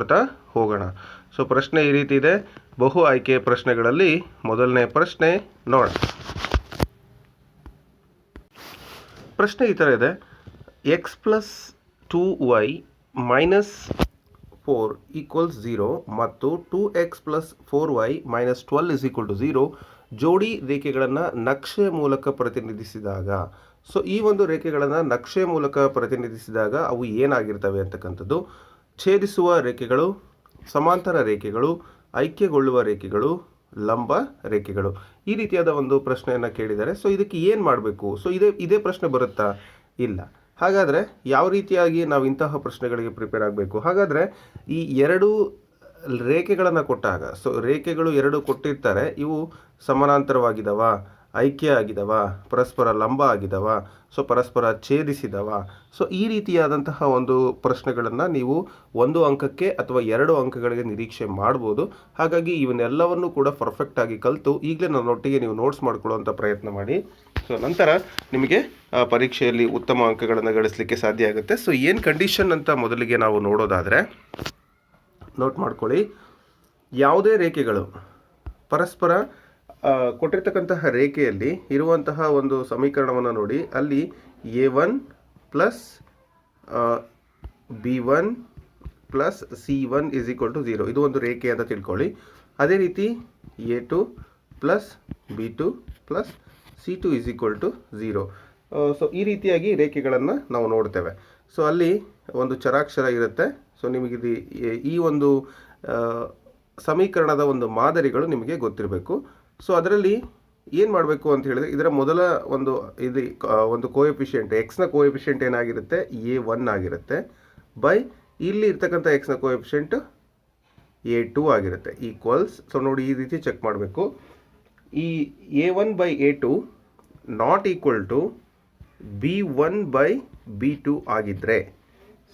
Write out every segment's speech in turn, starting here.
ನೋಡ್ತಾ ಹೋಗೋಣ. ಸೊ ಪ್ರಶ್ನೆ ಈ ರೀತಿ ಇದೆ. ಬಹು ಆಯ್ಕೆ ಪ್ರಶ್ನೆಗಳಲ್ಲಿ ಮೊದಲನೇ ಪ್ರಶ್ನೆ ನೋಡ ಪ್ರಶ್ನೆ ಈ ಥರ ಇದೆ. X plus two Y minus four equals zero ಮತ್ತು two X plus four Y minus twelve is equal to zero ಜೋಡಿ ರೇಖೆಗಳನ್ನು ನಕ್ಷೆ ಮೂಲಕ ಪ್ರತಿನಿಧಿಸಿದಾಗ. ಸೊ ಈ ಒಂದು ರೇಖೆಗಳನ್ನು ನಕ್ಷೆ ಮೂಲಕ ಪ್ರತಿನಿಧಿಸಿದಾಗ ಅವು ಏನಾಗಿರ್ತವೆ ಅಂತಕ್ಕಂಥದ್ದು. ಛೇದಿಸುವ ರೇಖೆಗಳು, ಸಮಾಂತರ ರೇಖೆಗಳು, ಐಕ್ಯಗೊಳ್ಳುವ ರೇಖೆಗಳು, ಲಂಬ ರೇಖೆಗಳು. ಈ ರೀತಿಯಾದ ಒಂದು ಪ್ರಶ್ನೆಯನ್ನು ಕೇಳಿದ್ದಾರೆ ಸೊ ಇದಕ್ಕೆ ಏನು ಮಾಡಬೇಕು? ಸೊ ಇದೇ ಇದೇ ಪ್ರಶ್ನೆ ಬರುತ್ತಾ? ಇಲ್ಲ. ಹಾಗಾದರೆ ಯಾವ ರೀತಿಯಾಗಿ ನಾವು ಇಂತಹ ಪ್ರಶ್ನೆಗಳಿಗೆ ಪ್ರಿಪೇರ್ ಆಗಬೇಕು? ಹಾಗಾದರೆ ಈ ಎರಡು ರೇಖೆಗಳನ್ನು ಕೊಟ್ಟಾಗ, ಸೊ ರೇಖೆಗಳು ಎರಡು ಕೊಟ್ಟಿರ್ತಾರೆ, ಇವು ಸಮಾನಾಂತರವಾಗಿದ್ದಾವ ಐಕ್ಯ ಆಗಿದವ ಪರಸ್ಪರ ಲಂಬ ಆಗಿದವ, ಸೊ ಪರಸ್ಪರ ಛೇದಿಸಿದವ. ಸೊ ಈ ರೀತಿಯಾದಂತಹ ಒಂದು ಪ್ರಶ್ನೆಗಳನ್ನು ನೀವು ಒಂದು ಅಂಕಕ್ಕೆ ಅಥವಾ ಎರಡು ಅಂಕಗಳಿಗೆ ನಿರೀಕ್ಷೆ ಮಾಡ್ಬೋದು. ಹಾಗಾಗಿ ಇವನ್ನೆಲ್ಲವನ್ನು ಕೂಡ ಪರ್ಫೆಕ್ಟಾಗಿ ಕಲಿತು ಈಗಲೇ ನನ್ನೊಟ್ಟಿಗೆ ನೀವು ನೋಟ್ಸ್ ಮಾಡ್ಕೊಳ್ಳುವಂಥ ಪ್ರಯತ್ನ ಮಾಡಿ. ಸೊ ನಂತರ ನಿಮಗೆ ಪರೀಕ್ಷೆಯಲ್ಲಿ ಉತ್ತಮ ಅಂಕಗಳನ್ನು ಗಳಿಸಲಿಕ್ಕೆ ಸಾಧ್ಯ ಆಗುತ್ತೆ. ಸೊ ಏನು ಕಂಡೀಷನ್ ಅಂತ ಮೊದಲಿಗೆ ನಾವು ನೋಡೋದಾದರೆ ನೋಟ್ ಮಾಡ್ಕೊಳ್ಳಿ. ಯಾವುದೇ ರೇಖೆಗಳು ಪರಸ್ಪರ ಕೊಟ್ಟಿರ್ತಕ್ಕಂತಹ ರೇಖೆಯಲ್ಲಿ ಇರುವಂತಹ ಒಂದು ಸಮೀಕರಣವನ್ನು ನೋಡಿ. ಅಲ್ಲಿ A one plus B one plus C one is equal to zero ಇದು ಒಂದು ರೇಖೆ ಅಂತ ತಿಳ್ಕೊಳ್ಳಿ. ಅದೇ ರೀತಿ A two plus B two plus C two is equal to zero so ಈ ರೀತಿಯಾಗಿ ರೇಖೆಗಳನ್ನು ನಾವು ನೋಡ್ತೇವೆ. ಸೊ ಅಲ್ಲಿ ಒಂದು ಚರಾಕ್ಷರ ಇರುತ್ತೆ. ಸೊ ನಿಮಗಿದು ಈ- ಈ ಒಂದು ಸಮೀಕರಣದ ಒಂದು ಮಾದರಿಗಳು ನಿಮಗೆ ಗೊತ್ತಿರಬೇಕು. ಸೊ ಅದರಲ್ಲಿ ಏನು ಮಾಡಬೇಕು ಅಂತ ಹೇಳಿದ್ರೆ, ಇದರ ಮೊದಲ ಒಂದು ಇದು ಒಂದು ಕೋಎಫಿಷಿಯಂಟ್ ಎಕ್ಸ್ನ ಕೋಎಫಿಷಿಯಂಟ್ ಏನಾಗಿರುತ್ತೆ? ಎ ಒನ್ ಆಗಿರುತ್ತೆ. ಬೈ ಇಲ್ಲಿ ಇರ್ತಕ್ಕಂಥ ಎಕ್ಸ್ನ ಕೋಎಫಿಷಿಯಂಟ್ ಎ ಟೂ ಆಗಿರುತ್ತೆ. ಈಕ್ವಲ್ಸ್ ಸೊ ನೋಡಿ ಈ ರೀತಿ ಚೆಕ್ ಮಾಡಬೇಕು. ಈ A one by A two not equal to B one by B two ಆಗಿದ್ದರೆ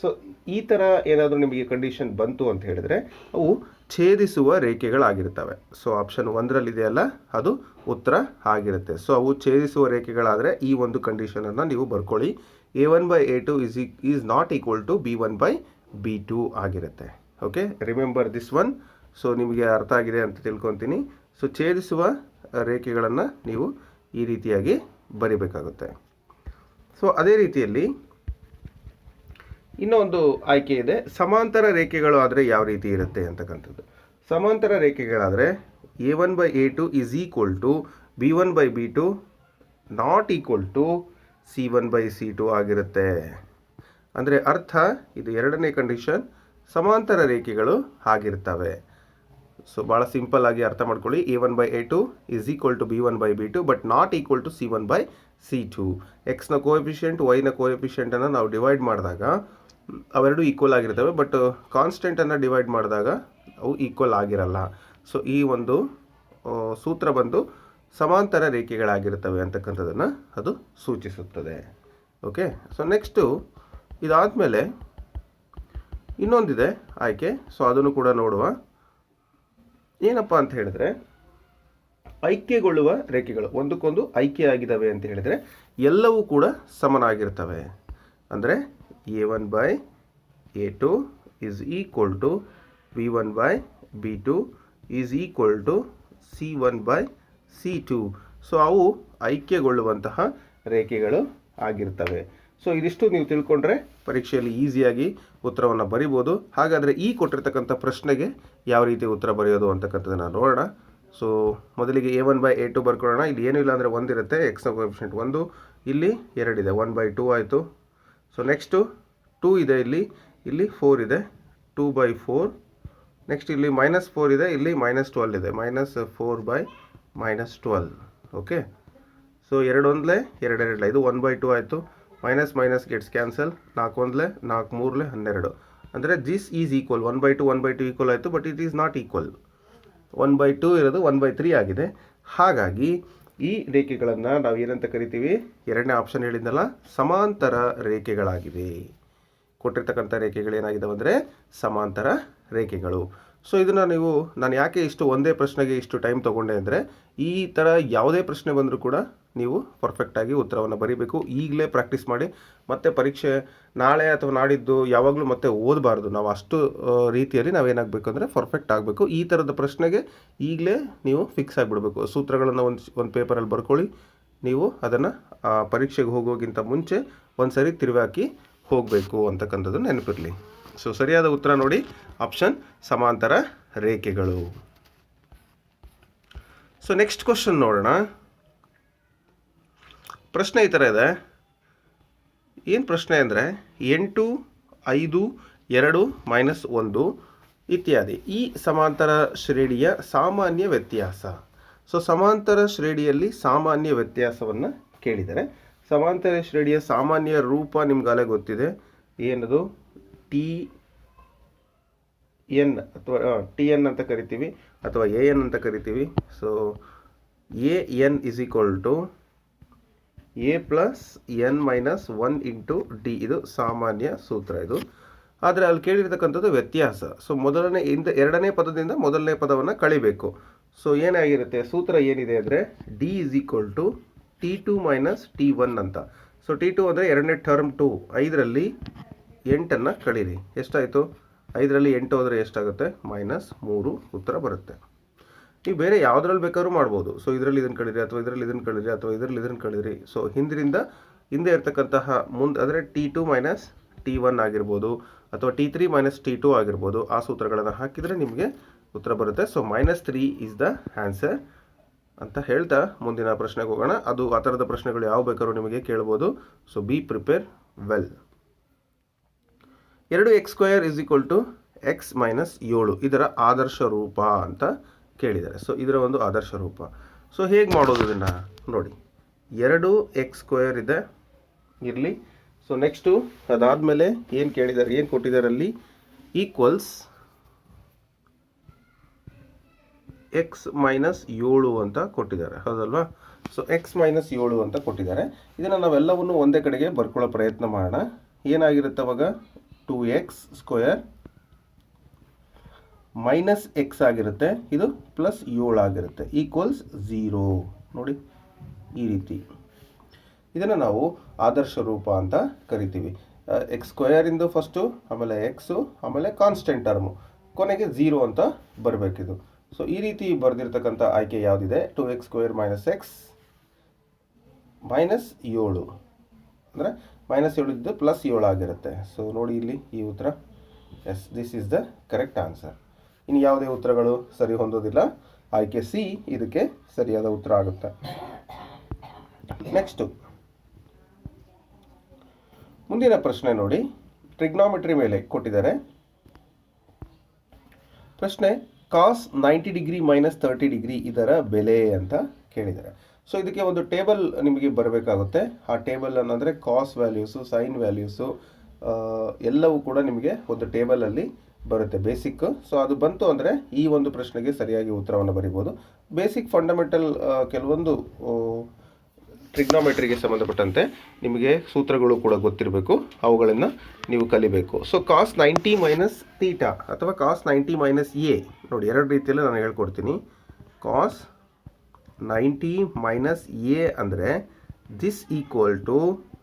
ಸೊ ಈ ಥರ ಏನಾದರೂ ನಿಮಗೆ ಕಂಡೀಷನ್ ಬಂತು ಅಂತ ಹೇಳಿದ್ರೆ, ಅವು ಛೇದಿಸುವ ರೇಖೆಗಳಾಗಿರ್ತವೆ ಸೊ ಆಪ್ಷನ್ ಒಂದರಲ್ಲಿದೆಯಲ್ಲ ಅದು ಉತ್ತರ ಆಗಿರುತ್ತೆ. ಸೊ ಅವು ಛೇದಿಸುವ ರೇಖೆಗಳಾದರೆ ಈ ಒಂದು ಕಂಡೀಷನನ್ನು ನೀವು ಬರ್ಕೊಳ್ಳಿ. A one by A two is is not equal to B one by B two ಆಗಿರುತ್ತೆ. Okay remember this one so ನಿಮಗೆ ಅರ್ಥ ಆಗಿದೆ ಅಂತ ತಿಳ್ಕೊತೀನಿ. ಸೊ ಛೇದಿಸುವ ರೇಖೆಗಳನ್ನು ನೀವು ಈ ರೀತಿಯಾಗಿ ಬರಿಬೇಕಾಗುತ್ತೆ. ಸೊ ಅದೇ ರೀತಿಯಲ್ಲಿ ಇನ್ನೊಂದು ಆಯ್ಕೆ ಇದೆ. ಸಮಾಂತರ ರೇಖೆಗಳು ಆದರೆ ಯಾವ ರೀತಿ ಇರುತ್ತೆ ಅಂತಕ್ಕಂಥದ್ದು. ಸಮಾಂತರ ರೇಖೆಗಳಾದರೆ A one by A two is equal to B one by B two not equal to C one by C two ಆಗಿರುತ್ತೆ. ಅಂದರೆ ಅರ್ಥ, ಇದು ಎರಡನೇ ಕಂಡೀಷನ್ ಸಮಾಂತರ ರೇಖೆಗಳು ಆಗಿರ್ತವೆ. ಸೊ ಭಾಳ ಸಿಂಪಲ್ ಆಗಿ ಅರ್ಥ ಮಾಡ್ಕೊಳ್ಳಿ. A one by A two is equal to B one by B two but not equal to C one by C two ಎಕ್ಸ್ನ ಕೋಎಫಿಷಿಯಂಟ್ ವೈನ ಕೋಎಫಿಷಿಯಂಟನ್ನು ನಾವು ಡಿವೈಡ್ ಮಾಡಿದಾಗ ಅವೆರಡು ಈಕ್ವಲ್ ಆಗಿರ್ತವೆ ಬಟ್ ಕಾನ್ಸ್ಟೆಂಟನ್ನು ಡಿವೈಡ್ ಮಾಡಿದಾಗ ಅವು ಈಕ್ವಲ್ ಆಗಿರಲ್ಲ. ಸೊ ಈ ಒಂದು ಸೂತ್ರ ಬಂದು ಸಮಾಂತರ ರೇಖೆಗಳಾಗಿರ್ತವೆ ಅಂತಕ್ಕಂಥದ್ದನ್ನು ಅದು ಸೂಚಿಸುತ್ತದೆ. ಓಕೆ ಸೊ ನೆಕ್ಸ್ಟು ಇದಾದಮೇಲೆ ಇನ್ನೊಂದಿದೆ ಆಯ್ಕೆ. ಸೊ ಅದನ್ನು ಕೂಡ ನೋಡುವ. ಏನಪ್ಪ ಅಂತ ಹೇಳಿದ್ರೆ, ಐಕ್ಯಗೊಳ್ಳುವ ರೇಖೆಗಳು, ಒಂದಕ್ಕೊಂದು ಐಕ್ಯ ಆಗಿದ್ದಾವೆ ಅಂತ ಹೇಳಿದರೆ ಎಲ್ಲವೂ ಕೂಡ ಸಮನಾಗಿರ್ತವೆ. ಅಂದರೆ A one by A two is equal to B one by B two is equal to C one by C two so ಅವು ಐಕ್ಯಗೊಳ್ಳುವಂತಹ ರೇಖೆಗಳು ಆಗಿರ್ತವೆ. ಸೊ ಇದಿಷ್ಟು ನೀವು ತಿಳ್ಕೊಂಡ್ರೆ ಪರೀಕ್ಷೆಯಲ್ಲಿ ಈಸಿಯಾಗಿ ಉತ್ತರವನ್ನು ಬರಿಬೋದು. ಹಾಗಾದರೆ ಈ ಕೊಟ್ಟಿರ್ತಕ್ಕಂಥ ಪ್ರಶ್ನೆಗೆ ಯಾವ ರೀತಿ ಉತ್ತರ ಬರೆಯೋದು ಅಂತಕ್ಕಂಥದ್ದನ್ನು ನೋಡೋಣ. ಸೊ ಮೊದಲಿಗೆ A one by A two ಬರ್ಕೊಳ್ಳೋಣ. ಇಲ್ಲಿ ಏನೂ ಇಲ್ಲ ಅಂದರೆ ಒಂದಿರುತ್ತೆ. ಎಕ್ಸ್ನ ಕೋಎಫಿಷಿಯಂಟ್ ಒಂದು. ಇಲ್ಲಿ ಎರಡಿದೆ ಒನ್ ಬೈ ಟೂ ಆಯಿತು. ಸೊ ನೆಕ್ಸ್ಟು ಟೂ ಇದೆ ಇಲ್ಲಿ. ಇಲ್ಲಿ ಫೋರ್ ಇದೆ. ಟೂ ಬೈ ಫೋರ್ ನೆಕ್ಸ್ಟ್ ಇಲ್ಲಿ ಮೈನಸ್ ಫೋರ್ ಇದೆ. ಇಲ್ಲಿ ಮೈನಸ್ ಟ್ವೆಲ್ ಇದೆ. Minus four by minus twelve okay so ಎರಡು ಒಂದಲೇ ಎರಡು ಎರಡಲೆ ಇದು ಒನ್ ಬೈ ಟೂ ಆಯಿತು. ಮೈನಸ್ ಮೈನಸ್ ಗೆಟ್ಸ್ ಕ್ಯಾನ್ಸಲ್ ನಾಲ್ಕು ಒಂದಲೇ ನಾಲ್ಕು ಮೂರಲೆ ಹನ್ನೆರಡು. ಅಂದರೆ this is equal one by two one by two equal ಆಯಿತು but it is not equal one by two ಇರೋದು ಒನ್ ಬೈ ತ್ರೀ ಆಗಿದೆ. ಹಾಗಾಗಿ ಈ ರೇಖೆಗಳನ್ನು ನಾವು ಏನಂತ ಕರಿತೀವಿ? ಎರಡನೇ ಆಪ್ಷನ್ ಹೇಳಿದ್ನಲ್ಲ, ಸಮಾಂತರ ರೇಖೆಗಳಾಗಿವೆ. ಕೊಟ್ಟಿರ್ತಕ್ಕಂಥ ರೇಖೆಗಳು ಏನಾಗಿದ್ದಾವೆ ಅಂದರೆ ಸಮಾಂತರ ರೇಖೆಗಳು. ಸೊ ಇದನ್ನು ನೀವು, ನಾನು ಯಾಕೆ ಇಷ್ಟು ಒಂದೇ ಪ್ರಶ್ನೆಗೆ ಇಷ್ಟು ಟೈಮ್ ತೊಗೊಂಡೆ ಅಂದರೆ, ಈ ಥರ ಯಾವುದೇ ಪ್ರಶ್ನೆ ಬಂದರೂ ಕೂಡ ನೀವು ಪರ್ಫೆಕ್ಟಾಗಿ ಉತ್ತರವನ್ನು ಬರೀಬೇಕು. ಈಗಲೇ ಪ್ರಾಕ್ಟೀಸ್ ಮಾಡಿ, ಮತ್ತೆ ಪರೀಕ್ಷೆ ನಾಳೆ ಅಥವಾ ನಾಡಿದ್ದು ಯಾವಾಗಲೂ ಮತ್ತೆ ಓದಬಾರ್ದು. ನಾವು ಅಷ್ಟು ರೀತಿಯಲ್ಲಿ ನಾವೇನಾಗಬೇಕು ಅಂದರೆ ಪರ್ಫೆಕ್ಟ್ ಆಗಬೇಕು. ಈ ಥರದ ಪ್ರಶ್ನೆಗೆ ಈಗಲೇ ನೀವು ಫಿಕ್ಸ್ ಆಗಿಬಿಡಬೇಕು. ಸೂತ್ರಗಳನ್ನು ಒಂದು ಒಂದು ಪೇಪರಲ್ಲಿ ಬರ್ಕೊಳ್ಳಿ. ನೀವು ಅದನ್ನು ಪರೀಕ್ಷೆಗೆ ಹೋಗೋಕ್ಕಿಂತ ಮುಂಚೆ ಒಂದು ಸರಿ ತಿರುವಾಕಿ ಹೋಗಬೇಕು ಅಂತಕ್ಕಂಥದ್ದು ನೆನಪಿರಲಿ. ಸೊ ಸರಿಯಾದ ಉತ್ತರ ನೋಡಿ. ಆಪ್ಷನ್ ಸಮಾಂತರ ರೇಖೆಗಳು. ಸೊ ನೆಕ್ಸ್ಟ್ ಕ್ವಶನ್ ನೋಡೋಣ. ಪ್ರಶ್ನೆ ಈ ಥರ ಇದೆ. ಏನು ಪ್ರಶ್ನೆ ಅಂದರೆ ಎಂಟು, ಐದು, ಎರಡು, ಮೈನಸ್ ಒಂದು ಇತ್ಯಾದಿ. ಈ ಸಮಾಂತರ ಶ್ರೇಣಿಯ ಸಾಮಾನ್ಯ ವ್ಯತ್ಯಾಸ. ಸೊ ಸಮಾಂತರ ಶ್ರೇಣಿಯಲ್ಲಿ ಸಾಮಾನ್ಯ ವ್ಯತ್ಯಾಸವನ್ನು ಕೇಳಿದರೆ, ಸಮಾಂತರ ಶ್ರೇಣಿಯ ಸಾಮಾನ್ಯ ರೂಪ ನಿಮ್ಗಾಲೇ ಗೊತ್ತಿದೆ. ಏನದು? ಟಿ ಎನ್ ಅಥವಾ ಟಿ ಎನ್ ಅಂತ ಕರಿತೀವಿ ಅಥವಾ ಎ ಎನ್ ಅಂತ ಕರಿತೀವಿ. So A N is equal to A plus N minus one into D ಇದು ಸಾಮಾನ್ಯ ಸೂತ್ರ ಇದು. ಆದರೆ ಅಲ್ಲಿ ಕೇಳಿರ್ತಕ್ಕಂಥದ್ದು ವ್ಯತ್ಯಾಸ. ಸೊ ಮೊದಲನೇ ಇಂದ ಎರಡನೇ ಪದದಿಂದ ಮೊದಲನೇ ಪದವನ್ನು ಕಳಿಬೇಕು. ಸೊ ಏನಾಗಿರುತ್ತೆ? ಸೂತ್ರ ಏನಿದೆ ಅಂದರೆ D is equal to T two minus T one ಅಂತ. ಸೊ ಟಿ ಟು ಅಂದರೆ ಎರಡನೇ ಟರ್ಮ್ ಟು ಐದರಲ್ಲಿ ಎಂಟನ್ನು ಕಳೀರಿ. ಎಷ್ಟಾಯಿತು? ಐದರಲ್ಲಿ ಎಂಟು ಅಂದರೆ ಎಷ್ಟಾಗುತ್ತೆ? ಮೈನಸ್ ಮೂರು ಉತ್ತರ ಬರುತ್ತೆ. ನೀವು ಬೇರೆ ಯಾವುದ್ರಲ್ಲಿ ಬೇಕಾದ್ರೂ ಮಾಡ್ಬೋದು. ಸೊ ಇದರಲ್ಲಿ ಇದನ್ನು ಕಳೀರಿ ಅಥವಾ ಇದರಲ್ಲಿ ಇದನ್ನು ಕಳೀರಿ ಅಥವಾ ಇದರಲ್ಲಿ ಇದನ್ನು ಕಳೀರಿ ಸೊ ಹಿಂದಿನಿಂದ ಹಿಂದೆ ಇರ್ತಕ್ಕಂತಹ ಮುಂದೆ ಅಂದರೆ T two minus T one ಆಗಿರ್ಬೋದು ಅಥವಾ T three minus T two ಆಗಿರ್ಬೋದು ಆ ಸೂತ್ರಗಳನ್ನು ಹಾಕಿದರೆ ನಿಮಗೆ ಉತ್ತರ ಬರುತ್ತೆ. So minus three is the answer ಅಂತ ಹೇಳ್ತಾ ಮುಂದಿನ ಪ್ರಶ್ನೆಗೆ ಹೋಗೋಣ. ಅದು ಆ ಥರದ ಪ್ರಶ್ನೆಗಳು ಯಾವ ಬೇಕಾದ್ರೂ ನಿಮಗೆ ಕೇಳ್ಬೋದು. ಸೊ ಬಿ ಪ್ರಿಪೇರ್ ವೆಲ್ ಎರಡು X square is equal to X minus ಏಳು ಇದರ ಆದರ್ಶ ರೂಪ ಅಂತ ಕೇಳಿದ್ದಾರೆ. ಸೊ ಇದರ ಒಂದು ಆದರ್ಶ ರೂಪ. ಸೊ ಹೇಗೆ ಮಾಡೋದು ಇದನ್ನು? ನೋಡಿ. ಎರಡು ಎಕ್ಸ್ ಸ್ಕ್ವೇರ್ ಇದೆ. ಇರಲಿ. ಸೊ ನೆಕ್ಸ್ಟು ಅದಾದಮೇಲೆ ಏನು ಕೇಳಿದ್ದಾರೆ, ಏನು ಕೊಟ್ಟಿದ್ದಾರೆ ಅಲ್ಲಿ? ಈಕ್ವಲ್ಸ್ ಎಕ್ಸ್ ಮೈನಸ್ ಏಳು ಅಂತ ಕೊಟ್ಟಿದ್ದಾರೆ. ಹೌದಲ್ವಾ? ಸೊ ಎಕ್ಸ್ ಮೈನಸ್ ಏಳು ಅಂತ ಕೊಟ್ಟಿದ್ದಾರೆ. ಇದನ್ನು ನಾವೆಲ್ಲವನ್ನು ಒಂದೇ ಕಡೆಗೆ ಬರ್ಕೊಳ್ಳೋ ಪ್ರಯತ್ನ ಮಾಡೋಣ. ಏನಾಗಿರುತ್ತೆ ಅವಾಗ? Two X square minus X ಆಗಿರುತ್ತೆ, ಇದು ಪ್ಲಸ್ ಏಳಾಗಿರುತ್ತೆ ಈಕ್ವಲ್ಸ್ ಝೀರೋ ನೋಡಿ, ಈ ರೀತಿ. ಇದನ್ನು ನಾವು ಆದರ್ಶ ರೂಪ ಅಂತ ಕರಿತೀವಿ. ಎಕ್ಸ್ ಸ್ಕ್ವಯರಿಂದು ಫಸ್ಟು ಆಮೇಲೆ ಎಕ್ಸು ಆಮೇಲೆ ಕಾನ್ಸ್ಟೆಂಟ್ ಟರ್ಮು ಕೊನೆಗೆ ಝೀರೋ ಅಂತ ಬರಬೇಕಿದು. ಸೊ ಈ ರೀತಿ ಬರೆದಿರ್ತಕ್ಕಂಥ ಆಯ್ಕೆ ಯಾವುದಿದೆ? Two X square minus X minus ಏಳು. ಅಂದರೆ ಮೈನಸ್ ಏಳು ಇದ್ದು ಪ್ಲಸ್ ಏಳು ಆಗಿರುತ್ತೆ. ಸೊ ನೋಡಿ ಇಲ್ಲಿ ಈ ಉತ್ತರ. Yes this is the correct answer ಇನ್ನು ಯಾವುದೇ ಉತ್ತರಗಳು ಸರಿ ಹೊಂದೋದಿಲ್ಲ. ಆಯ್ಕೆ ಸಿ ಇದಕ್ಕೆ ಸರಿಯಾದ ಉತ್ತರ ಆಗುತ್ತೆ. ನೆಕ್ಸ್ಟು ಮುಂದಿನ ಪ್ರಶ್ನೆ ನೋಡಿ. ಟ್ರಿಗ್ನಾಮೆಟ್ರಿ ಮೇಲೆ ಕೊಟ್ಟಿದ್ದಾರೆ. ಪ್ರಶ್ನೆ cos ninety degree minus thirty degree ಇದರ ಬೆಲೆ ಅಂತ ಕೇಳಿದ್ದಾರೆ. ಸೊ ಇದಕ್ಕೆ ಒಂದು ಟೇಬಲ್ ನಿಮಗೆ ಬರಬೇಕಾಗುತ್ತೆ. ಆ ಟೇಬಲ್ ಅನ್ನಂದರೆ ಕಾಸ್ ವ್ಯಾಲ್ಯೂಸು ಸೈನ್ ವ್ಯಾಲ್ಯೂಸು ಎಲ್ಲವೂ ಕೂಡ ನಿಮಗೆ ಒಂದು ಟೇಬಲಲ್ಲಿ ಬರುತ್ತೆ ಬೇಸಿಕ್ ಸೊ ಅದು ಬಂತು ಅಂದರೆ ಈ ಒಂದು ಪ್ರಶ್ನೆಗೆ ಸರಿಯಾಗಿ ಉತ್ತರವನ್ನು ಬರಿಬೋದು. ಬೇಸಿಕ್ ಫಂಡಮೆಂಟಲ್ ಕೆಲವೊಂದು ಟ್ರಿಗ್ನಾಮೆಟ್ರಿಗೆ ಸಂಬಂಧಪಟ್ಟಂತೆ ನಿಮಗೆ ಸೂತ್ರಗಳು ಕೂಡ ಗೊತ್ತಿರಬೇಕು. ಅವುಗಳನ್ನು ನೀವು ಕಲಿಬೇಕು. So cos ninety minus theta ಅಥವಾ ಕಾಸ್ ನೈಂಟಿ ಮೈನಸ್ ಎ ನೋಡಿ, ಎರಡು ರೀತಿಯಲ್ಲಿ ನಾನು ಹೇಳ್ಕೊಡ್ತೀನಿ. ಕಾಸ್ ನೈಂಟಿ ಮೈನಸ್ ಎ ಅಂದರೆ ದಿಸ್ ಈಕ್ವಲ್ ಟು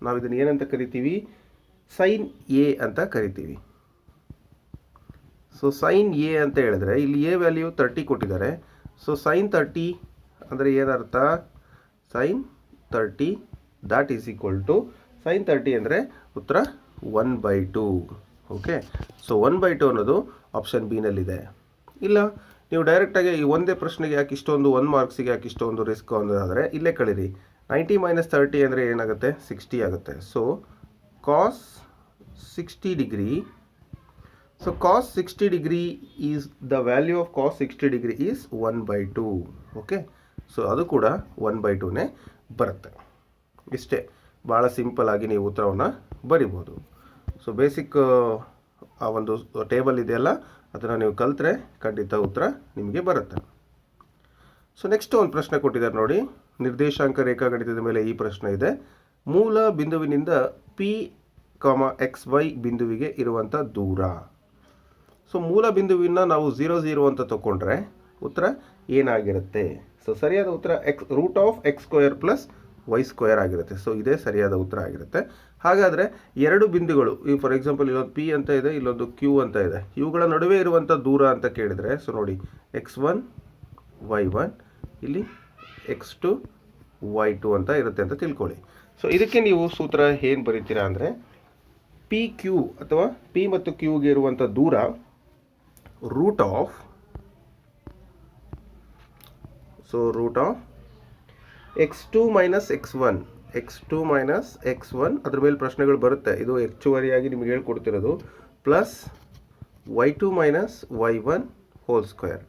ನಾವು ಇದನ್ನು ಏನಂತ ಕರಿತೀವಿ? ಸೈನ್ ಎ ಅಂತ ಕರಿತೀವಿ. ಸೊ ಸೈನ್ ಎ ಅಂತ ಹೇಳಿದ್ರೆ ಇಲ್ಲಿ ಎ ವ್ಯಾಲ್ಯೂ ತರ್ಟಿ ಕೊಟ್ಟಿದ್ದಾರೆ. ಸೊ ಸೈನ್ ತರ್ಟಿ ಅಂದರೆ ಏನರ್ಥ? Sine thirty that is equal to sine thirty ಅಂದರೆ ಉತ್ತರ one by two okay so one by two ಅನ್ನೋದು ಆಪ್ಷನ್ ಬಿನಲ್ಲಿದೆ ಇಲ್ಲ, ನೀವು ಡೈರೆಕ್ಟಾಗಿ ಈ ಒಂದೇ ಪ್ರಶ್ನೆಗೆ ಯಾಕೆ ಇಷ್ಟೊಂದು ಒನ್ ಮಾರ್ಕ್ಸಿಗೆ ಯಾಕೆ ಇಷ್ಟೊಂದು ರಿಸ್ಕ್ ಅನ್ನೋದಾದರೆ ಇಲ್ಲೇ ಕಳೀರಿ. ನೈಂಟಿ ಮೈನಸ್ ತರ್ಟಿ ಅಂದರೆ ಏನಾಗುತ್ತೆ? ಸಿಕ್ಸ್ಟಿ ಆಗುತ್ತೆ. So cos sixty degree so cos sixty degree is the value of cos sixty degree is one by two okay so ಅದು ಕೂಡ ಒನ್ ಬೈ ಟೂನೇ ಬರುತ್ತೆ. ಇಷ್ಟೇ. ಭಾಳ ಸಿಂಪಲ್ ಆಗಿ ನೀವು ಉತ್ತರವನ್ನು ಬರಿಬೋದು. ಸೊ ಬೇಸಿಕ್ ಆ ಒಂದು ಟೇಬಲ್ ಇದೆಯಲ್ಲ, ಅದನ್ನು ನೀವು ಕಲಿತ್ರೆ ಖಂಡಿತ ಉತ್ತರ ನಿಮಗೆ ಬರುತ್ತೆ. ಸೊ ನೆಕ್ಸ್ಟ್ ಒಂದು ಪ್ರಶ್ನೆ ಕೊಟ್ಟಿದ್ದಾರೆ ನೋಡಿ. ನಿರ್ದೇಶಾಂಕ ರೇಖಾಗಣಿತದ ಮೇಲೆ ಈ ಪ್ರಶ್ನೆ ಇದೆ. ಮೂಲ ಬಿಂದುವಿನಿಂದ ಪಿ ಕಾಮ ಎಕ್ಸ್ ವೈ ಬಿಂದುವಿಗೆ ಇರುವಂಥ ದೂರ. ಸೊ ಮೂಲ ಬಿಂದುವಿನ ನಾವು ಝೀರೋ ಝೀರೋ ಅಂತ ತಗೊಂಡ್ರೆ ಉತ್ತರ ಏನಾಗಿರುತ್ತೆ? ಸೊ ಸರಿಯಾದ ಉತ್ತರ X root of X square plus Y square ಆಗಿರುತ್ತೆ. ಸೊ ಇದೇ ಸರಿಯಾದ ಉತ್ತರ ಆಗಿರುತ್ತೆ. ಹಾಗಾದರೆ ಎರಡು ಬಿಂದುಗಳು, ಈ ಫಾರ್ ಎಕ್ಸಾಂಪಲ್ ಇಲ್ಲೊಂದು ಪಿ ಅಂತ ಇದೆ, ಇಲ್ಲೊಂದು ಕ್ಯೂ ಅಂತ ಇದೆ. ಇವುಗಳ ನಡುವೆ ಇರುವಂಥ ದೂರ ಅಂತ ಕೇಳಿದರೆ ಸೊ ನೋಡಿ ಎಕ್ಸ್ ಒನ್ ವೈ ಒನ್ ಇಲ್ಲಿ ಎಕ್ಸ್ ಟು ವೈ ಟು ಅಂತ ಇರುತ್ತೆ ಅಂತ ತಿಳ್ಕೊಳ್ಳಿ. ಸೊ ಇದಕ್ಕೆ ನೀವು ಸೂತ್ರ ಏನು ಬರೀತೀರಾ ಅಂದರೆ ಪಿ ಕ್ಯೂ ಅಥವಾ ಪಿ ಮತ್ತು ಕ್ಯೂಗೆ ಇರುವಂಥ ದೂರ of X two minus X one X two minus X one ಅದ್ರ ಮೇಲೆ ಪ್ರಶ್ನೆಗಳು ಬರುತ್ತೆ. ಇದು ಹೆಚ್ಚುವರಿಯಾಗಿ ನಿಮಗೆ ಹೇಳ್ಕೊಡ್ತಿರೋದು plus Y two minus Y one whole square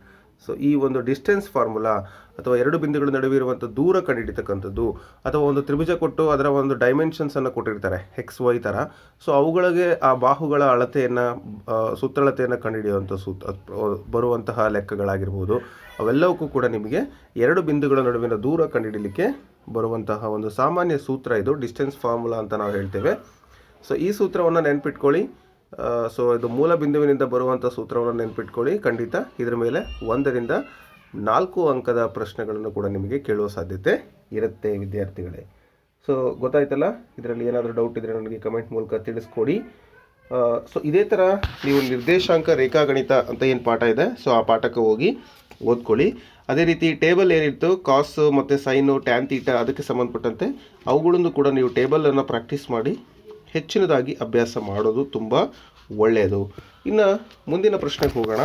so ಈ ಒಂದು ಡಿಸ್ಟೆನ್ಸ್ ಫಾರ್ಮುಲಾ ಅಥವಾ ಎರಡು ಬಿಂದುಗಳ ನಡುವೆ ಇರುವಂಥ ದೂರ ಕಂಡುಹಿಡಿತಕ್ಕಂಥದ್ದು ಅಥವಾ ಒಂದು ತ್ರಿಭುಜ ಕೊಟ್ಟು ಅದರ ಒಂದು ಡೈಮೆನ್ಷನ್ಸನ್ನು ಕೊಟ್ಟಿರ್ತಾರೆ ಎಕ್ಸ್ ವೈ ಥರ ಸೊ ಅವುಗಳಿಗೆ ಆ ಬಾಹುಗಳ ಅಳತೆಯನ್ನು ಸುತ್ತಳತೆಯನ್ನು ಕಂಡುಹಿಡಿಯುವಂಥ ಸೂತ್ ಬರುವಂತಹ ಲೆಕ್ಕಗಳಾಗಿರ್ಬೋದು. ಅವೆಲ್ಲವಕ್ಕೂ ಕೂಡ ನಿಮಗೆ ಎರಡು ಬಿಂದುಗಳ ನಡುವಿನ ದೂರ ಕಂಡುಹಿಡಲಿಕ್ಕೆ ಬರುವಂತಹ ಒಂದು ಸಾಮಾನ್ಯ ಸೂತ್ರ ಇದು ಡಿಸ್ಟೆನ್ಸ್ ಫಾರ್ಮುಲಾ ಅಂತ ನಾವು ಹೇಳ್ತೇವೆ. ಸೊ ಈ ಸೂತ್ರವನ್ನು ನೆನ್ಪಿಟ್ಕೊಳ್ಳಿ. ಸೊ ಇದು ಮೂಲ ಬಿಂದುವಿನಿಂದ ಬರುವಂಥ ಸೂತ್ರವನ್ನು ನೆನ್ಪಿಟ್ಕೊಳ್ಳಿ. ಖಂಡಿತ ಇದರ ಮೇಲೆ ಒಂದರಿಂದ ನಾಲ್ಕು ಅಂಕದ ಪ್ರಶ್ನೆಗಳನ್ನು ಕೂಡ ನಿಮಗೆ ಕೇಳುವ ಸಾಧ್ಯತೆ ಇರುತ್ತೆ ವಿದ್ಯಾರ್ಥಿಗಳೇ. ಸೊ ಗೊತ್ತಾಯ್ತಲ್ಲ? ಇದರಲ್ಲಿ ಏನಾದರೂ ಡೌಟ್ ಇದ್ದರೆ ನನಗೆ ಕಮೆಂಟ್ ಮೂಲಕ ತಿಳಿಸ್ಕೊಡಿ. ಸೊ ಇದೇ ಥರ ನೀವು ನಿರ್ದೇಶಾಂಕ, ರೇಖಾಗಣಿತ ಅಂತ ಏನು ಪಾಠ ಇದೆ ಸೊ ಆ ಪಾಠಕ್ಕೆ ಹೋಗಿ ಓದ್ಕೊಳ್ಳಿ. ಅದೇ ರೀತಿ ಟೇಬಲ್ ಏನಿತ್ತು ಕಾಸು ಮತ್ತು ಸೈನು ಟ್ಯಾನ್ ತೀಟ ಅದಕ್ಕೆ ಸಂಬಂಧಪಟ್ಟಂತೆ ಅವುಗಳನ್ನು ಕೂಡ ನೀವು ಟೇಬಲನ್ನು ಪ್ರಾಕ್ಟೀಸ್ ಮಾಡಿ ಹೆಚ್ಚಿನದಾಗಿ ಅಭ್ಯಾಸ ಮಾಡೋದು ತುಂಬ ಒಳ್ಳೆಯದು. ಇನ್ನು ಮುಂದಿನ ಪ್ರಶ್ನೆಗೆ ಹೋಗೋಣ.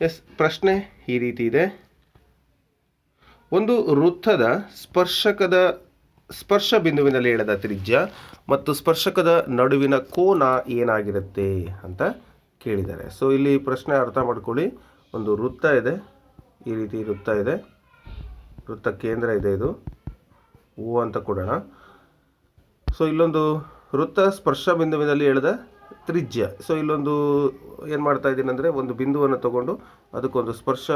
ಎಸ್, ಪ್ರಶ್ನೆ ಈ ರೀತಿ ಇದೆ. ಒಂದು ವೃತ್ತದ ಸ್ಪರ್ಶಕದ ಸ್ಪರ್ಶ ಬಿಂದುವಿನಲ್ಲಿ ಎಳೆದ ತ್ರಿಜ್ಯ ಮತ್ತು ಸ್ಪರ್ಶಕದ ನಡುವಿನ ಕೋನ ಏನಾಗಿರುತ್ತೆ ಅಂತ ಕೇಳಿದ್ದಾರೆ. ಸೊ ಇಲ್ಲಿ ಪ್ರಶ್ನೆ ಅರ್ಥ ಮಾಡ್ಕೊಳ್ಳಿ. ಒಂದು ವೃತ್ತ ಇದೆ. ಈ ರೀತಿ ವೃತ್ತ ಇದೆ. ವೃತ್ತ ಕೇಂದ್ರ ಇದೆ ಇದು. ಹೂ ಅಂತ ಕೊಡೋಣ. ಸೊ ಇಲ್ಲೊಂದು ವೃತ್ತ ಸ್ಪರ್ಶ ಬಿಂದುವಿನಲ್ಲಿ ಎಳೆದ ತ್ರಿಜ್ಯ. ಸೊ ಇಲ್ಲೊಂದು ಏನು ಮಾಡ್ತಾ ಇದ್ದೀನಿ ಅಂದರೆ ಒಂದು ಬಿಂದುವನ್ನು ತಗೊಂಡು ಅದಕ್ಕೊಂದು ಸ್ಪರ್ಶ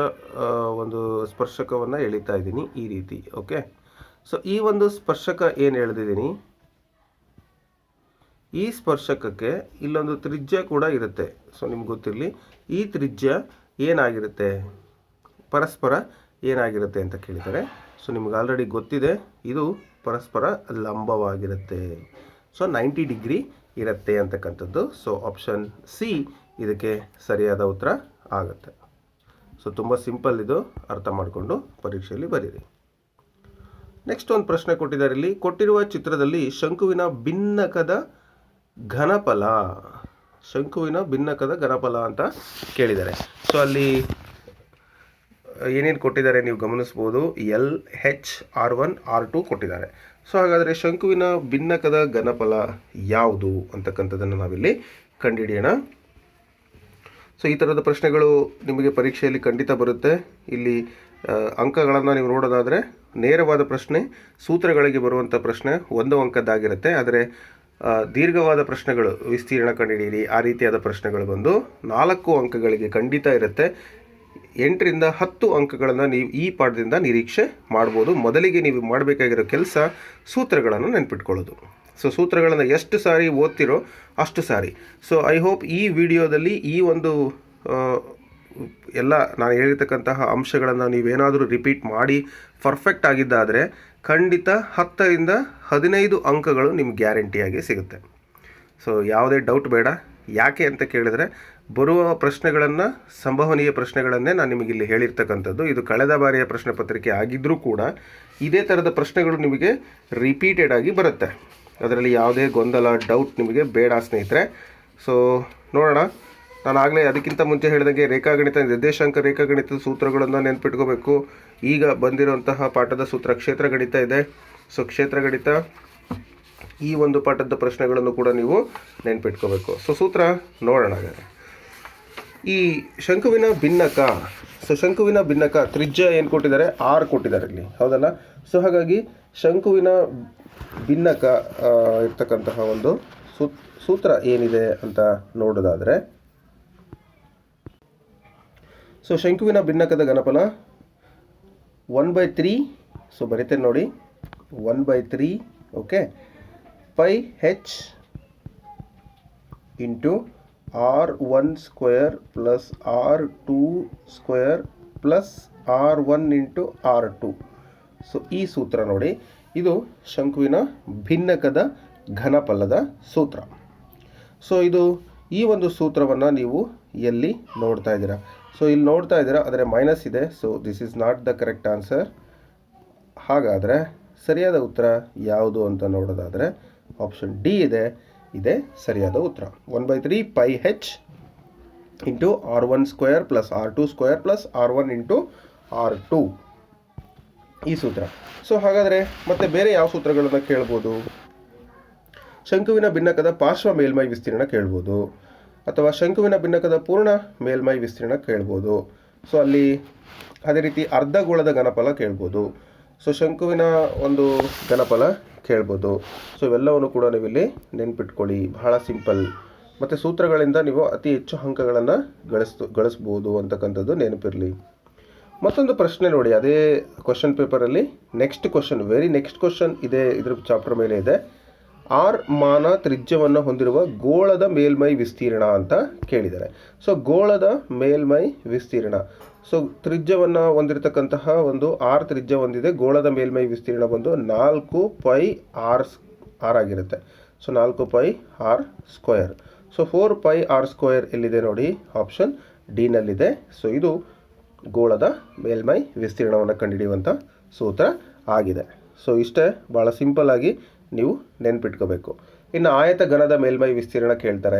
ಒಂದು ಸ್ಪರ್ಶಕವನ್ನು ಎಳಿತಾ ಇದ್ದೀನಿ ಈ ರೀತಿ ಓಕೆ ಸೊ ಈ ಒಂದು ಸ್ಪರ್ಶಕ ಏನು ಎಳೆದಿದ್ದೀನಿ? ಈ ಸ್ಪರ್ಶಕಕ್ಕೆ ಇಲ್ಲೊಂದು ತ್ರಿಜ್ಯ ಕೂಡ ಇರುತ್ತೆ. ಸೊ ನಿಮ್ಗೆ ಗೊತ್ತಿರಲಿ, ಈ ತ್ರಿಜ್ಯ ಏನಾಗಿರುತ್ತೆ? ಪರಸ್ಪರ ಏನಾಗಿರುತ್ತೆ ಅಂತ ಕೇಳಿದ್ದಾರೆ ಸೊ ನಿಮ್ಗೆ ಆಲ್ರೆಡಿ ಗೊತ್ತಿದೆ, ಇದು ಪರಸ್ಪರ ಲಂಬವಾಗಿರುತ್ತೆ. ಸೊ ನೈಂಟಿ ಡಿಗ್ರಿ ಇರುತ್ತೆ ಅಂತಕ್ಕಂಥದ್ದು. ಸೊ ಆಪ್ಷನ್ ಸಿ ಇದಕ್ಕೆ ಸರಿಯಾದ ಉತ್ತರ ಆಗುತ್ತೆ. ಸೊ ತುಂಬ ಸಿಂಪಲ್ ಇದು, ಅರ್ಥ ಮಾಡಿಕೊಂಡು ಪರೀಕ್ಷೆಯಲ್ಲಿ ಬರೀರಿ. ನೆಕ್ಸ್ಟ್ ಒಂದು ಪ್ರಶ್ನೆ ಕೊಟ್ಟಿದ್ದಾರೆ ಇಲ್ಲಿ. ಕೊಟ್ಟಿರುವ ಚಿತ್ರದಲ್ಲಿ ಶಂಕುವಿನ ಭಿನ್ನಕದ ಘನಫಲ. ಶಂಕುವಿನ ಭಿನ್ನಕದ ಘನಫಲ ಅಂತ ಕೇಳಿದ್ದಾರೆ. ಸೊ ಅಲ್ಲಿ ಏನೇನು ಕೊಟ್ಟಿದ್ದಾರೆ ನೀವು ಗಮನಿಸ್ಬೋದು? L H R one R two ಕೊಟ್ಟಿದ್ದಾರೆ. ಸೊ ಹಾಗಾದರೆ ಶಂಕುವಿನ ಭಿನ್ನಕದ ಘನಫಲ ಯಾವುದು ಅಂತಕ್ಕಂಥದ್ದನ್ನು ನಾವಿಲ್ಲಿ ಕಂಡುಹಿಡಿಯೋಣ ಸೊ ಈ ಥರದ ಪ್ರಶ್ನೆಗಳು ನಿಮಗೆ ಪರೀಕ್ಷೆಯಲ್ಲಿ ಖಂಡಿತ ಬರುತ್ತೆ. ಇಲ್ಲಿ ಅಂಕಗಳನ್ನು ನೀವು ನೋಡೋದಾದರೆ ನೇರವಾದ ಪ್ರಶ್ನೆ, ಸೂತ್ರಗಳಿಗೆ ಬರುವಂಥ ಪ್ರಶ್ನೆ ಒಂದು ಅಂಕದ್ದಾಗಿರುತ್ತೆ. ಆದರೆ ದೀರ್ಘವಾದ ಪ್ರಶ್ನೆಗಳು ವಿಸ್ತೀರ್ಣ ಕಂಡುಹಿಡಿಯಿರಿ ಆ ರೀತಿಯಾದ ಪ್ರಶ್ನೆಗಳು ಬಂದು ನಾಲ್ಕು ಅಂಕಗಳಿಗೆ ಖಂಡಿತ ಇರುತ್ತೆ. ಎಂಟರಿಂದ ಹತ್ತು ಅಂಕಗಳನ್ನು ನೀವು ಈ ಪಾಠದಿಂದ ನಿರೀಕ್ಷೆ ಮಾಡ್ಬೋದು. ಮೊದಲಿಗೆ ನೀವು ಮಾಡಬೇಕಾಗಿರೋ ಕೆಲಸ ಸೂತ್ರಗಳನ್ನು ನೆನ್ಪಿಟ್ಕೊಳ್ಳೋದು. ಸೊ ಸೂತ್ರಗಳನ್ನು ಎಷ್ಟು ಸಾರಿ ಓದ್ತಿರೋ ಅಷ್ಟು ಸಾರಿ. ಸೊ ಐ ಹೋಪ್ ಈ ವಿಡಿಯೋದಲ್ಲಿ ಈ ಒಂದು ಎಲ್ಲ ನಾನು ಹೇಳಿರ್ತಕ್ಕಂತಹ ಅಂಶಗಳನ್ನು ನೀವೇನಾದರೂ ರಿಪೀಟ್ ಮಾಡಿ ಪರ್ಫೆಕ್ಟ್ ಆಗಿದ್ದಾದರೆ ಖಂಡಿತ ಹತ್ತರಿಂದ ಹದಿನೈದು ಅಂಕಗಳು ನಿಮ್ಗೆ ಗ್ಯಾರಂಟಿಯಾಗಿ ಸಿಗುತ್ತೆ. ಸೊ ಯಾವುದೇ ಡೌಟ್ ಬೇಡ. ಯಾಕೆ ಅಂತ ಕೇಳಿದರೆ ಬರುವ ಪ್ರಶ್ನೆಗಳನ್ನು, ಸಂಭವನೀಯ ಪ್ರಶ್ನೆಗಳನ್ನೇ ನಾನು ನಿಮಗೆ ಇಲ್ಲಿ ಹೇಳಿರ್ತಕ್ಕಂಥದ್ದು. ಇದು ಕಳೆದ ಬಾರಿಯ ಪ್ರಶ್ನೆ ಪತ್ರಿಕೆ ಆಗಿದ್ದರೂ ಕೂಡ ಇದೇ ಥರದ ಪ್ರಶ್ನೆಗಳು ನಿಮಗೆ ರಿಪೀಟೆಡ್ ಆಗಿ ಬರುತ್ತೆ. ಅದರಲ್ಲಿ ಯಾವುದೇ ಗೊಂದಲ ಡೌಟ್ ನಿಮಗೆ ಬೇಡ ಸ್ನೇಹಿತರೆ. ಸೊ ನೋಡೋಣ. ನಾನು ಆಗಲೇ ಅದಕ್ಕಿಂತ ಮುಂಚೆ ಹೇಳಿದಂಗೆ ರೇಖಾಗಣಿತ ನಿರ್ದೇಶಾಂಕ ರೇಖಾಗಣಿತದ ಸೂತ್ರಗಳನ್ನು ನೆನ್ಪಿಟ್ಕೋಬೇಕು. ಈಗ ಬಂದಿರುವಂತಹ ಪಾಠದ ಸೂತ್ರ ಕ್ಷೇತ್ರಗಣಿತ ಇದೆ. ಸೊ ಕ್ಷೇತ್ರಗಣಿತ ಈ ಒಂದು ಪಾಠದ ಪ್ರಶ್ನೆಗಳನ್ನು ಕೂಡ ನೀವು ನೆನ್ಪಿಟ್ಕೋಬೇಕು. ಸೊ ಸೂತ್ರ ನೋಡೋಣ ಹಾಗಾದ್ರೆ. ಈ ಶಂಕುವಿನ ಭಿನ್ನಕ, ಸೊ ಶಂಕುವಿನ ಭಿನ್ನಕ ತ್ರಿಜ್ಯ ಏನು ಕೊಟ್ಟಿದ್ದಾರೆ? ಆರ್ ಕೊಟ್ಟಿದ್ದಾರೆ ಇಲ್ಲಿ. ಹೌದಲ್ಲ? ಸೊ ಹಾಗಾಗಿ ಶಂಕುವಿನ ಭಿನ್ನಕ ಇರ್ತಕ್ಕಂತಹ ಒಂದು ಸೂತ್, ಸೂತ್ರ ಏನಿದೆ ಅಂತ ನೋಡೋದಾದರೆ, ಸೊ ಶಂಕುವಿನ ಭಿನ್ನಕದ ಗಣಪನ ಒನ್ ಬೈ ತ್ರೀ, ಸೊ ಬರೀತೇನೆ ನೋಡಿ, one by three, okay, pi H into R one square plus R two square plus R one into R two so ಈ ಸೂತ್ರ ನೋಡಿ. ಇದು ಶಂಕುವಿನ ಭಿನ್ನಕದ ಘನಫಲದ ಸೂತ್ರ. ಸೊ ಇದು ಈ ಒಂದು ಸೂತ್ರವನ್ನು ನೀವು ಎಲ್ಲಿ ನೋಡ್ತಾ ಇದ್ದೀರಾ? ಸೊ ಇಲ್ಲಿ ನೋಡ್ತಾ ಇದ್ದೀರಾ, ಆದರೆ ಮೈನಸ್ ಇದೆ. So this is not the correct answer ಹಾಗಾದರೆ ಸರಿಯಾದ ಉತ್ತರ ಯಾವುದು ಅಂತ ನೋಡೋದಾದರೆ ಆಪ್ಷನ್ ಡಿ ಇದೆ. ಇದೇ, ಸರಿಯಾದ ಉತ್ತರ. One by three pi H into R one square plus R two square plus R one into R two. ಈ ಸೂತ್ರ. ಸೊ, ಹಾಗಾದರೆ ಮತ್ತೆ ಬೇರೆ ಯಾವ ಸೂತ್ರಗಳನ್ನು ಕೇಳ್ಬೋದು? ಶಂಕುವಿನ ಭಿನ್ನಕದ ಪಾರ್ಶ್ವ ಮೇಲ್ಮೈ ವಿಸ್ತೀರ್ಣ ಕೇಳ್ಬೋದು. ಅಥವಾ ಶಂಕುವಿನ ಭಿನ್ನಕದ ಪೂರ್ಣ ಮೇಲ್ಮೈ ವಿಸ್ತೀರ್ಣ ಕೇಳ್ಬೋದು. ಸೊ, ಅಲ್ಲಿ ಅದೇ ರೀತಿ ಅರ್ಧಗೋಳದ ಘನಫಲ ಕೇಳ್ಬೋದು. ಸೊ ಶಂಕುವಿನ ಒಂದು ಜನಪಲ ಕೇಳ್ಬೋದು. ಸೊ ಇವೆಲ್ಲವನ್ನು ಕೂಡ ನೀವು ಇಲ್ಲಿ ನೆನ್ಪಿಟ್ಕೊಳ್ಳಿ. ಬಹಳ ಸಿಂಪಲ್. ಮತ್ತು ಸೂತ್ರಗಳಿಂದ ನೀವು ಅತಿ ಹೆಚ್ಚು ಅಂಕಗಳನ್ನು ಗಳಿಸ್ ಗಳಿಸ್ಬೋದು ಅಂತಕ್ಕಂಥದ್ದು ನೆನಪಿರಲಿ. ಮತ್ತೊಂದು ಪ್ರಶ್ನೆ ನೋಡಿ. ಅದೇ ಕ್ವಶನ್ ಪೇಪರಲ್ಲಿ next question very next question ಇದೆ. ಇದ್ರ ಚಾಪ್ಟರ್ ಮೇಲೆ ಇದೆ. ಆರ್ ಮಾನ ತ್ರಿಜ್ಯವನ್ನು ಹೊಂದಿರುವ ಗೋಳದ ಮೇಲ್ಮೈ ವಿಸ್ತೀರ್ಣ ಅಂತ ಕೇಳಿದ್ದಾರೆ. ಸೊ, ಗೋಳದ ಮೇಲ್ಮೈ ವಿಸ್ತೀರ್ಣ. ಸೊ, ತ್ರಿಜ್ಯವನ್ನು ಹೊಂದಿರತಕ್ಕಂತಹ ಒಂದು ಆರ್ ತ್ರಿಜ್ಯ ಹೊಂದಿದೆ. ಗೋಳದ ಮೇಲ್ಮೈ ವಿಸ್ತೀರ್ಣ ಬಂದು ನಾಲ್ಕು ಪೈ ಆರ್ ಆರ್ ಆಗಿರುತ್ತೆ. ಸೊ, ನಾಲ್ಕು pi R square so, four pi R square ಎಲ್ಲಿದೆ ನೋಡಿ? ಆಪ್ಷನ್ ಡಿನಲ್ಲಿದೆ ಸೊ, ಇದು ಗೋಳದ ಮೇಲ್ಮೈ ವಿಸ್ತೀರ್ಣವನ್ನು ಕಂಡುಹಿಡಿಯುವಂಥ ಸೂತ್ರ ಆಗಿದೆ. ಸೊ, ಇಷ್ಟೇ ಭಾಳ ಸಿಂಪಲ್ ಆಗಿ ನೀವು ನೆನ್ಪಿಟ್ಕೋಬೇಕು. ಇನ್ನು ಆಯತ ಘನದ ಮೇಲ್ಮೈ ವಿಸ್ತೀರ್ಣ ಕೇಳ್ತಾರೆ.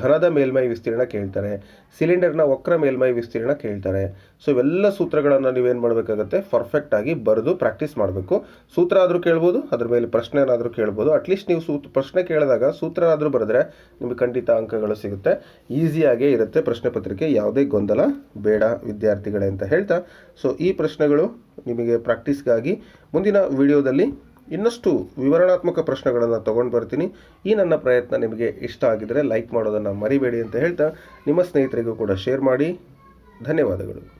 ಘನದ ಮೇಲ್ಮೈ ವಿಸ್ತೀರ್ಣ ಕೇಳ್ತಾರೆ. ಸಿಲಿಂಡರ್ನ ವಕ್ರ ಮೇಲ್ಮೈ ವಿಸ್ತೀರ್ಣ ಕೇಳ್ತಾರೆ. ಸೊ ಇವೆಲ್ಲ ಸೂತ್ರಗಳನ್ನು ನೀವೇನು ಮಾಡಬೇಕಾಗತ್ತೆ? ಪರ್ಫೆಕ್ಟಾಗಿ ಬರೆದು ಪ್ರಾಕ್ಟೀಸ್ ಮಾಡಬೇಕು. ಸೂತ್ರ ಆದರೂ ಕೇಳ್ಬೋದು, ಅದ್ರ ಮೇಲೆ ಪ್ರಶ್ನೆ ಏನಾದರೂ ಕೇಳ್ಬೋದು ಅಟ್ಲೀಸ್ಟ್ ನೀವು ಸೂತ್, ಪ್ರಶ್ನೆ ಕೇಳಿದಾಗ ಸೂತ್ರ ಆದರೂ ಬರೆದ್ರೆ ನಿಮಗೆ ಖಂಡಿತ ಅಂಕಗಳು ಸಿಗುತ್ತೆ. ಈಸಿಯಾಗೇ ಇರುತ್ತೆ. ಪ್ರಶ್ನೆ ಪತ್ರಿಕೆ ಯಾವುದೇ ಗೊಂದಲ ಬೇಡ ವಿದ್ಯಾರ್ಥಿಗಳೇ ಅಂತ ಹೇಳ್ತಾ. ಸೊ ಈ ಪ್ರಶ್ನೆಗಳು ನಿಮಗೆ ಪ್ರಾಕ್ಟೀಸ್ಗಾಗಿ ಮುಂದಿನ ವಿಡಿಯೋದಲ್ಲಿ ಇನ್ನಷ್ಟು ವಿವರಣಾತ್ಮಕ ಪ್ರಶ್ನೆಗಳನ್ನು ತೊಗೊಂಡು ಬರ್ತೀನಿ. ಈ ನನ್ನ ಪ್ರಯತ್ನ ನಿಮಗೆ ಇಷ್ಟ ಆಗಿದರೆ ಲೈಕ್ ಮಾಡೋದನ್ನು ಮರಿಬೇಡಿ ಅಂತ ಹೇಳ್ತಾ, ನಿಮ್ಮ ಸ್ನೇಹಿತರಿಗೂ ಕೂಡ ಶೇರ್ ಮಾಡಿ. ಧನ್ಯವಾದಗಳು.